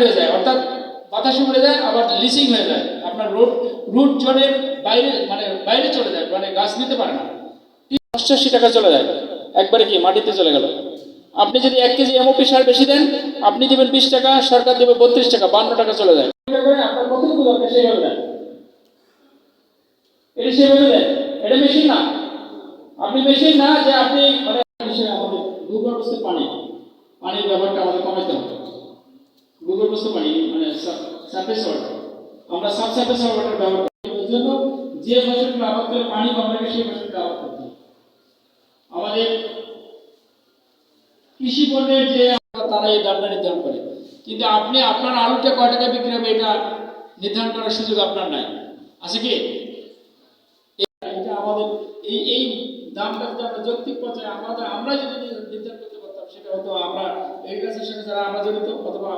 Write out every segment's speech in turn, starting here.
হয়ে যায়, অর্থাৎ বাতাসে উড়ে যায়, আবার লিচিং হয়ে যায়। আপনার রুট রুট জোনের বাইরে মানে বাইরে চলে যায় মানে গাছ নিতে পারে না। অষ্টাশি টাকা চলে যায়। একবারে কি মাটিতে চলে গেল? আপনি যদি এক কেজি এমওপি সার বেশি দেন, আপনি দেবেন বিশ টাকা, সরকার দেবে বত্রিশ টাকা, বান্ন টাকা চলে যায়। আপনার কতটুকু দরকার সেইভাবে মেশিন না। আপনি যে আপনি মানে পানি, পানির ব্যবহারটা আমাদের কমাইতে হবে। ভূগর্ভস্থ পানি মানে সারফেস ওয়াটার আমরা সাব সারফেস ওয়াটার ব্যবহার করি। এর জন্য যে ফসলগুলো আবাদ করে পানি কম লাগে, সেই ফসলটা আবাদ করতে আমাদের কৃষি পণ্যের যে তারা এই দামটা নির্ধারণ করে। কিন্তু আপনি, আপনার আলুটা কয় টাকা বিক্রি হবে এটা নির্ধারণ করার সুযোগ আপনার নাই। আছে কি? এটা আমাদের, এই এই দামটা যদি আমরা যৌক্তিক পর্যায়ে আমাদের আমরা যদি নির্ধারণ করতে পারতাম, সেটা হয়তো আমরা এগ্রিকালচার সাথে যারা আমরা জড়িত, অথবা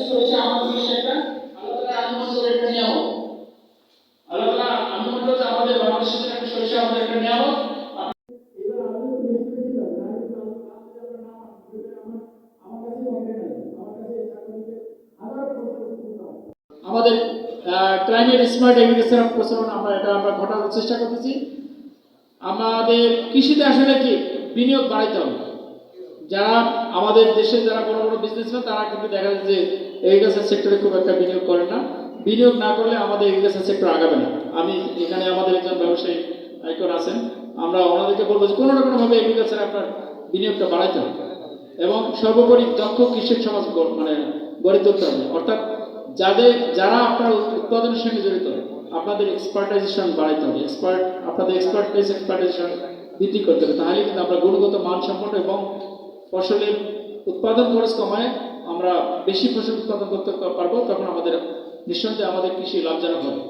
আমাদের চলেছে আমাদের দেশে একটা। আল্লাহ তাআলা আনুমান করে একটা নিয়ামক আল্লাহ তাআলা আনুমান করে আমাদের বাংলাদেশের একটা সরিষা আমাদের একটা নিয়ামক আমাদের ক্লাইমেট স্মার্ট এগ্রিকালচার প্রচলন আমরা এটা আমরা ঘটানোর চেষ্টা করতেছি। আমাদের কৃষিতে আসলে কি? বিনিয়োগ বাড়াইতে হবে। যারা আমাদের দেশে যারা বড় বড় বিজনেসম্যান তারা কিন্তু দেখা যাচ্ছে যে এগ্রিকালচার সেক্টরে খুব একটা বিনিয়োগ করে না। বিনিয়োগ না করলে আমাদের এগ্রিকালচার সেক্টর আগাবে না। আমি এখানে আমাদের একজন ব্যবসায়ী আইকন আছেন। আমরা ওনাদেরকে বলব যে কোনো না কোনোভাবে এগ্রিকালচারে আপনার বিনিয়োগটা বাড়াইতে হবে। এবং সর্বোপরি দক্ষ কৃষক সমাজ মানে গড়ে তুলতে হবে। অর্থাৎ যাদের, যারা আপনার উৎপাদনের সঙ্গে জড়িত, আপনাদের এক্সপার্টাইজেশন বাড়াইতে হবে। এক্সপার্ট আপনাদের এক্সপার্টাইজ এক্সপার্টাইজেশন বৃদ্ধি করতে হবে। তাহলে কিন্তু আমরা গুণগত মান সম্পন্ন এবং ফসলের উৎপাদন খরচ কমায় আমরা বেশি ফসল উৎপাদন করতে পারব, তখন আমাদের নিঃসন্দেহে আমাদের কৃষি লাভজনক হবে।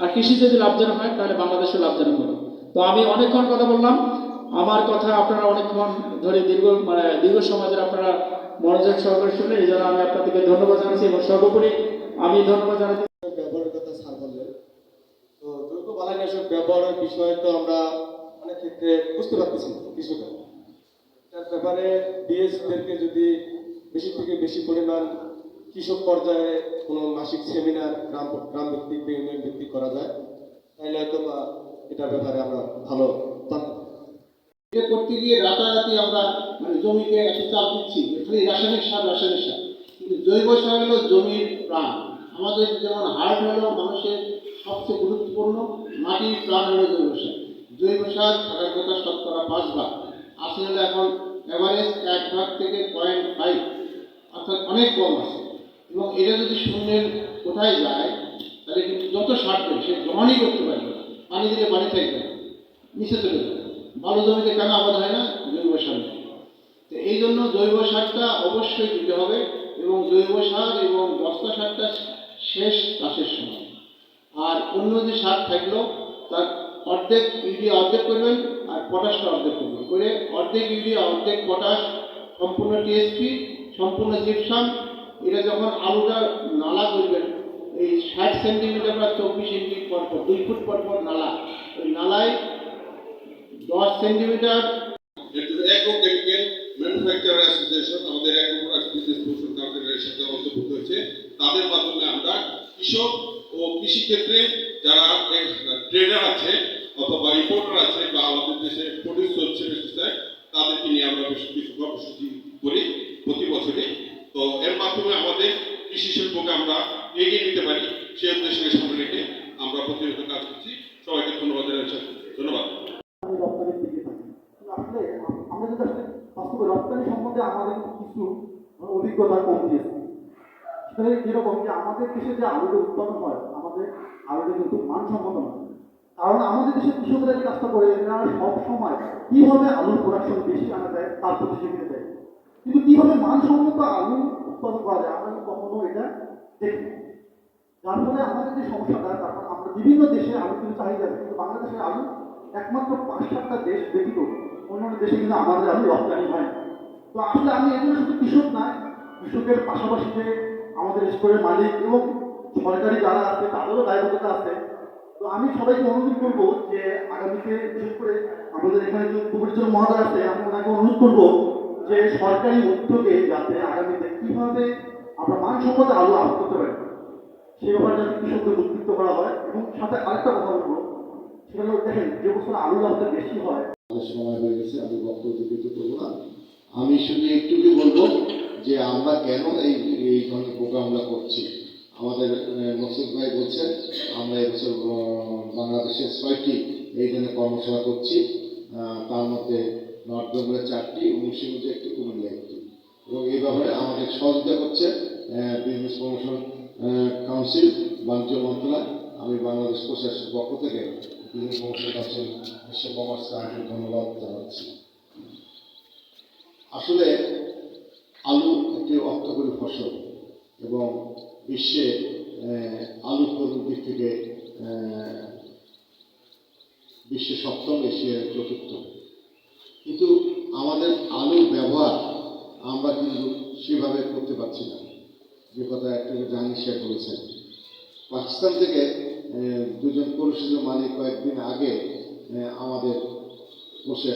আর কৃষি যদি লাভজনক হয়, তাহলে বাংলাদেশও লাভজনক হবে। তো আমি অনেকক্ষণ কথা বললাম। আমার কথা আপনারা অনেকক্ষণ ধরে দীর্ঘ মানে দীর্ঘ সময় ধরে আপনারা মনোযোগ সহকারে শুনলেন, এই জন্য আমি আপনাদেরকে ধন্যবাদ জানাচ্ছি এবং সর্বোপরি আমি ধন্যবাদ জানাচ্ছি। ব্যবহারের কথা স্যার বললেন। তো জৈব বালাইনাশক ব্যবহারের বিষয়ে তো আমরা অনেক ক্ষেত্রে বুঝতে পারতেছি কিছুটা তার ব্যাপারে ডিএসদেরকে যদি বেশি থেকে বেশি পরিমাণ কৃষক পর্যায়ে কোনো মাসিক সেমিনার গ্রাম গ্রাম ভিত্তিক ইউনিয়ন ভিত্তিক করা যায়। তাহলে হয়তো বা এটার ব্যাপারে আমরা ভালো জানতে করতে গিয়ে রাতারাতি আমরা মানে জমিতে এত চাপ দিচ্ছি খালি রাসায়নিক সার রাসায়নিক সার। কিন্তু জৈব সার হলো জমির প্রাণ। আমাদের যেমন হার্ট হলো মানুষের সবচেয়ে গুরুত্বপূর্ণ, মাটির প্রাণ হলো জৈব সার। জৈব সার থাকার কথা শতকরা পাঁচ ভাগ আসলে এখন অ্যাভারেজ এক ভাগ থেকে পয়েন্ট ফাইভ অর্থাৎ অনেক কম আছে। এবং এটা যদি শূন্যের কোথায় যায়, তাহলে কিন্তু যত সার সে গ্রহণই করতে পারবে না। পানি দিলে পানি থাকবে না। মিশে চলে যাবে। ভালো জমিতে কেন আবাদ হয় না? জৈব সার তো এই জন্য জৈব সারটা অবশ্যই দিতে হবে এবং জৈব সার এবং বস্তা সারটা শেষ চাষের সময়। আর অন্য যে সার থাকল, তার অর্ধেক ইউরিয়া অর্ধেক করবেন আর পটাশটা অর্ধেক করবেন। করে অর্ধেক ইউরিয়া, অর্ধেক পটাশ, সম্পূর্ণ টিএসপি সম্পূর্ণ জিপসাম এটা যখন আলুটা নালা করবেন এই ষাট সেন্টিমিটার বা চব্বিশ ইঞ্চি পর পর দুই ফুট পর পর নালা, ওই নালায় দশ সেন্টিমিটার সাথে অন্তর্ভুক্ত হয়েছে তাদের মাধ্যমে আমরা কৃষক ও কৃষি ক্ষেত্রে যারা ট্রেডার আছে অথবা রিপোর্টার আছে বা আমাদের দেশে প্রডিউস হচ্ছে পেস্টিসাইড তাদেরকে নিয়ে আমরা বেশ কিছু কর্মসূচি করি প্রতি বছরে তো এর মাধ্যমে আমাদের কৃষি শিল্পকে আমরা এগিয়ে নিতে পারি সে উদ্দেশ্যকে আমরা প্রতিনিয়ত কাজ করছি। সবাইকে ধন্যবাদ জানাচ্ছি ধন্যবাদ। আমরা যদি বাস্তবে রপ্তানি সম্বন্ধে আমাদের কিছু অভিজ্ঞতার কমতি আছে সেখানে যেরকম যে আমাদের দেশে যে আলুটা উৎপাদন হয়, আমাদের আলুটা কিন্তু মানসম্মত নয়। কারণ আমাদের দেশের কৃষকরা এই কাজটা করে এরা সব সময় কীভাবে আলুর প্রোডাকশন বেশি আনা যায়, তার প্রতি সেখানে দেয়। কিন্তু কীভাবে মানসম্মত আলু উৎপাদন করা যায়, আমরা কখনো এটা দেখি। যার ফলে আমাদের যে সমস্যাটা তারপর আমরা বিভিন্ন দেশে আলু কিন্তু চাহিদা কিন্তু বাংলাদেশের আলু একমাত্র পাঁচ সাতটা দেশ ব্যতীত অন্যান্য দেশে কিন্তু আমাদের আলু রপ্তানি হয়। না। তো আসলে আমি এগুলো শুধু কৃষক নয়, কৃষকের পাশাপাশি যে আমাদের স্টোরের মালিক এবং সরকারি যারা আছে, তাদেরও দায়বদ্ধতা আছে। তো আমি সবাইকে অনুরোধ করব যে আগামীতে, বিশেষ করে আমাদের এখানে যে উপরিচর মহোদয় আছে, আমি ওনাকে অনুরোধ করব যে সরকারি উদ্যোগে যাতে আগামীতে কীভাবে আমরা মানসম্মত আলু আবাদ করতে পারি। সে ব্যাপারে যাতে কৃষকদের উদ্বৃত্ত করা হয় এবং সাথে আরেকটা কথা বলব। সেটা দেখেন, যে বছর আলু আবাদটা বেশি হয়। সময় হয়ে গেছে, আমি না। আমি শুধু একটুকুই বলব যে আমরা কেন এই এই ধরনের প্রোগ্রামটা করছি। আমাদের মসুদ ভাই বলছেন, আমরা এবছর বাংলাদেশের ছয়টি এই ধরনের কর্মশালা করছি। তার মধ্যে নর্থ বেঙ্গলে চারটি, মুন্সিগঞ্জে একটি কুমিল্লা একটি। এবং এই ব্যাপারে আমাদের সহযোগিতা করছে বিজনেস প্রমোশন কাউন্সিল, বাণিজ্য মন্ত্রণালয়, আমি বাংলাদেশ প্রশাসনের পক্ষ থেকে বিশ্ব কমার্স ধন্যবাদ জানাচ্ছি। আসলে আলু একটি অর্থকরী ফসল এবং বিশ্বে আলু উৎপাদন দিক থেকে বিশ্বে সপ্তম, এশিয়ার চতুর্থ। কিন্তু আমাদের আলুর ব্যবহার আমরা কিন্তু সেভাবে করতে পারছি না। যে কথা একটু জাহাঙ্গীর শেখ বলেছেন। পাকিস্তান থেকে দুজন পরিষদের মানে কয়েকদিন আগে আমাদের বসে